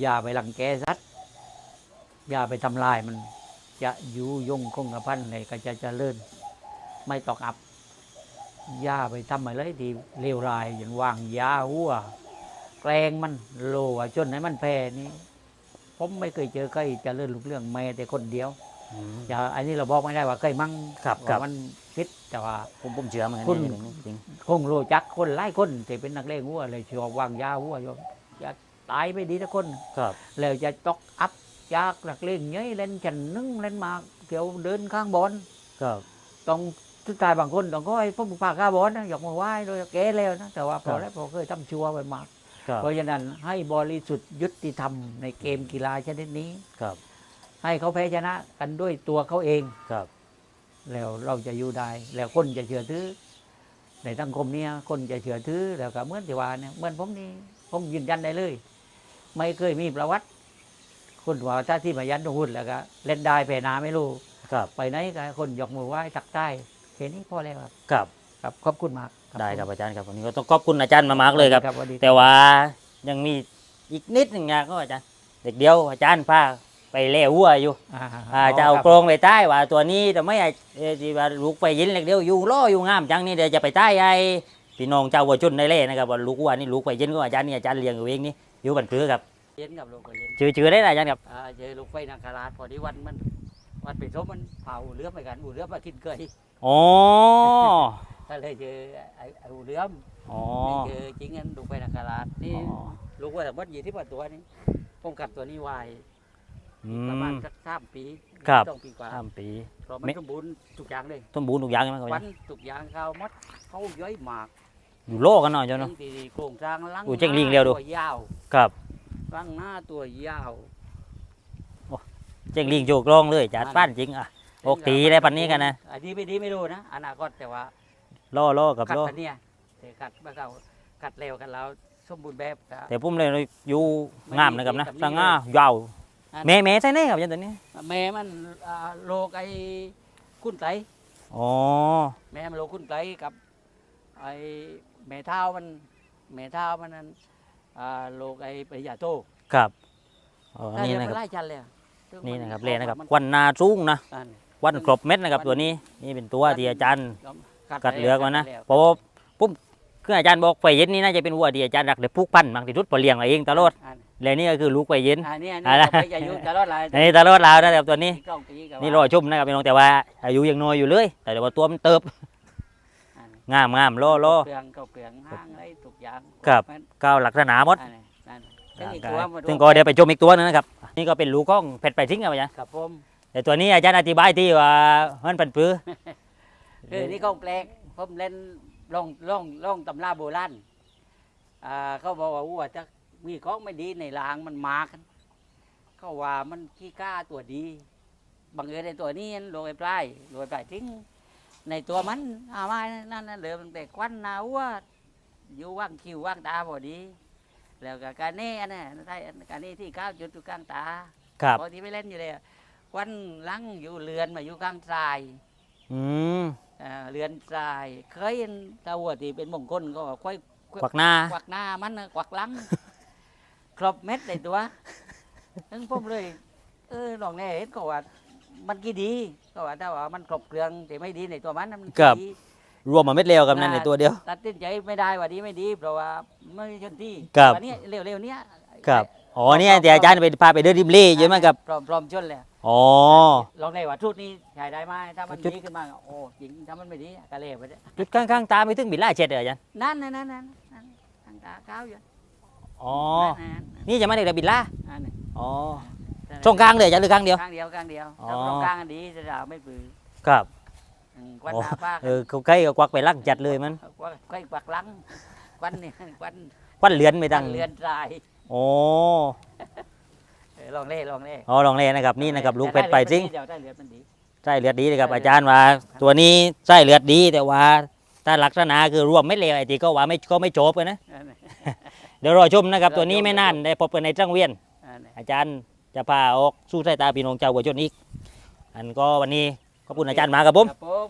อย่าไปหลังแกสัตว์อย่าไปทำลายมัน จะอยู่ยงคงกระพันเลยก็จะเจริญไม่ตอกอับอย่าไปทำอะไรที่เลวร้ายอย่างวางยาหัวแกล้งมันโลวจนให้มันแพ้นี่ผมไม่เคยเจอใครเจะเลื่อนลูกเรื่องแม้แต่คนเดียวอืมอย่าอันนี้เราบอกไม่ได้ว่าใครมั่งครับครัว่าบมันพิษแต่ว่าผมผมเชื่อเหมือนกันคุณนี่จริงคงรู้จักคนหลายคนที่เป็นนักเลงหัวเลยชอบวางยาหัวโยมจะ ตายไม่ดีทุกคนๆครับ แล้วจะตอกอัพยากนักเลงเย้ยเล่นฉันนึ่งเล่นหมากเกี่ยวเดินข้างบอลครับต้องทุกทายบางคนต้องก็ไอ้พวกปากกาบอลนะยกมือไหว้โดยแก้แล้วนะแต่ว่าพอแล้วพอเคยทำชัวร์ไปมากครับเพราะฉะนั้นให้บริสุทธิ์ยุติธรรมในเกมกีฬาชนิดนี้ครับ ให้เขาแพ้ชนะกันด้วยตัวเขาเองครับ แล้วเราจะอยู่ได้แล้วคนจะเชื่อถือในสังคมเนี้คนจะเชื่อถือแล้วก็เหมื่อนที่ว่าเนี่ยเหมื่อนผมนี่ผมยืนยันได้เลย ไม่เคยมีประวัติคนว่าถ้าที่มายันตรงหุ่นแล้วก็เล่นได้แพ้นาไม่รู้ครับไปไหนก็ให้คนยกมือไหว้ตักใต้แค่นี้พอแล้วครับครับครับขอบคุณมากได้ครับอาจารย์ครับวันนี้ก็ต้องขอบคุณอาจารย์มากๆเลยครับสวัสดีแต่ว่ายังมีอีกนิดหนึ่งอย่างก็อาจารย์เด็กเดียวอาจารย์พาไปเล่วัวอยู่อ่าอ่าจะเอากรงไปใต้ว่าตัวนี้แต่ไม่อะเอ่อที่ว่าลูกไปยินเล็กเดียวอยู่ล่ออยู่งามจังนี่เดี๋ยวจะไปใต้ไอ้พี่น้องเจ้าวัวจุนได้เล่นะครับว่าลูกวัวนี่ลูกไปยินก็อาจารย์นี่อาจารย์เลี้ยงอยู่เองนี่ อยู่บันพือครับเย็นกับลูกไปเย็นชื่อชื่อได้นะอาจารย์ครับอ่าเจอลูกไฟนาคาราชพอดีวันมันวันปิดทบมันเผาเรือไปกันอูเรือมากินเกยอ๋อถ้าเลยเจอไอ้ไอ้อูเรือมอ๋อไม่เจอจริงงั้นลูกไฟนาคาราชนี่อ๋อลูกว่าแต่มดยี่ที่ว่าตัวนี้ผมกัดตัวนี้ไวายอืประมาณมสักสามปีครับ ต้องปีกว่าข้ามปี เพราะมันไม่ สมบูรณ์ทุกอย่างเลยต้นบูนทุกอย่างใช่ไหมครับอาวัจารนย์ทุกอย่างเขามดเขาย้อยหมากอยู่โลกกันหน่อยเจ้าเนาะตีโครงสร้างลังอู้เจ๋งลิงเร็วดู ตัวยาว ครับลังหน้าตัวยาวเจ๊งลิงโยกลองเลยจัดป้านจริงอะโอกตีได้ปันนี้กันนะอันนี้ไม่ดีไม่รู้นะอนาคตแต่ว่าล่อล่อกับกัดล่อปันเนี่ยแต่กัดเมื่อเขากัดเร็วกันแล้วสมบูรณ์แบบก็แต่ผมเลยอยู่งามนะครับนะไม่มีสง่ายาวอันแม่แม่ใช่ไหมครับอาจารย์ตัวนี้แม่มันอ่าโรคไอ้คุ้นไตอ๋อแม่มันโรคคุ้นไตกับไอ้แม่เท้ามันแม่เท้ามันนั้น อ่าโรคไอ้ปริยาโตครับอ๋อได้นี่เรียนะครับไล่ชันเลยอะซึ่งนี่มันะครับอเลอกนะครับมันควันนาสูงนะอันควันครบเม็ดนะครับ ตัวนี้นี่เป็นตัวที่อาจารย์กัดเหลือกมานะแล้วเพราะว่าผมคืออาจารย์บอกไปเย็นนี่น่าจะเป็นวัวที่อาจารย์รักเด็กผูกพันบางที่สุดพอเลี้ยงมาเองตลอดอันและนี่ก็คือลูกไปเย็นอันนี้อันอ่านี้นะต่อไปจะอายุจะรอดหลายอันนี้ตลอดแล้วนะครับตัวนี้อีกสองปีก็นี่ว่ารอชมนะครับพี่น้องแต่ว่าอายุยังน้อยอยู่เลย แต่ว่าตัวมันเติบอัน งามงามล่อล่อเปลืองก็เปลืองห้างอะไรทุกอย่างครับมันก้าวหลักษณะหมดอันนี้นั่นซึ่งอีกตัวมาดูซึ่งก็เดี๋ยวไปชมอีกตัวหนึงนะครับนี่ก็เป็นลูกของเพชรไปทิ้งครับอาจารย์ครับผมแต่ตัวนี้อาจารย์อธิบายที่ว่ามันเป็นปื้อคือนี่เขาแปลกผมเล่นลองลองลองตำราโบราณอ่าเขาบอกว่าวัวจะมีของไม่ดีในรางมันมากันเขาว่ามันขี้กล้าตัวดีบังเอิญในตัวนี้โรยปลายโรยปลายทิ้ง ในตัวมันอามานั่นนั่นเหลือตั้งแต่ควันหนาวัวอยู่ว่างคิวว่างตาพอดี แล้วก็การเน่อันนั้นใช่การเน่ที่ก้าวจุดอยู่กลางตาครับพอที่ไม่เล่นอยู่เลยอะควันหลังอยู่เรือนมาอยู่กลางทรายอืมอ่าเรือนทรายเคยเห็นตาวัวที่เป็นมงคลก็ค่อยควักหน้าควักหน้ามันน่ะควักหลังครบเม็ดในตัวทั้งผมเลย เออลองแน่เห็นก็ว่า มันกี่ดีก็ว่าถ้าว่ามันครบเครื่องแต่ไม่ดีในตัวมันน่ะมันครับ ดีรวมมาเม็ดเร็วกับนั่นในตัวเดียว ตัดสินใจไม่ได้ว่าดีไม่ดีเพราะว่าไม่ชนที่ครับ วันนี้เร็วๆเนี้ยครับอ๋อเนี่ยที่อาจารย์ไปพาไปเดินริมเล่ใช่ไหมครับพร้อมพร้อมชนเลยอ๋อ ลองได้ว่าชุดนี้ใช้ได้ไหมถ้ามันชุด ดีขึ้นมาก็โอ้จริงถ้ามันไม่ดีก็เละไปเลยจุดข้างๆตาไม่ถึงบิลล่าเช็ดเลยอาจารย์นั่นนั่นนั่นนั่นนั่นทางตาขาวอยู่อ๋อนั่นนั่นนั่นนี่จะไม่ได้บิลล่านั่นนั่นอ๋อนั่น ช่องกลางเลยอาจารย์หรือข้างเดียว ข้างเดียวข้างเดียวอ๋อ ถ้าตรงกลางอันดีจะด่าไม่ปือครับอืมควันโอ้ตาป้าเออเขาใกล้ก็ควักไปลักจัดเลยมันควันควันปักหลังควันนี่ควันควันเหลือนไปควัตั้นงเลือนทรายโอ้เออลองเล่ลองเล่อ๋อลองเล่นะครับนี่นะครับลูกแต่เป็ดไปจริงเดี๋ยวได้เลือดมันดี ไส้เลือดดีนะครับไส้เลือดอาจารย์ว่า ตัวนี้ไส้เลือดดีแต่ว่าถ้าลักษณะคือรวมไม่เลวไอ้ที่ก็ว่าไม่ก็ไม่จบกันนะนั่นน่ะเดี๋ยวรอชมนะครับรอชมตัวนี้ไม่นานได้พบกันในจังเวียนนั่นน่ะอาจารย์ จะพาออกสู้สายตาพี่น้องเจ้าวัวชนอีก อันก็วันนี้ขอบคุณอาจารย์มากับผม ครับผม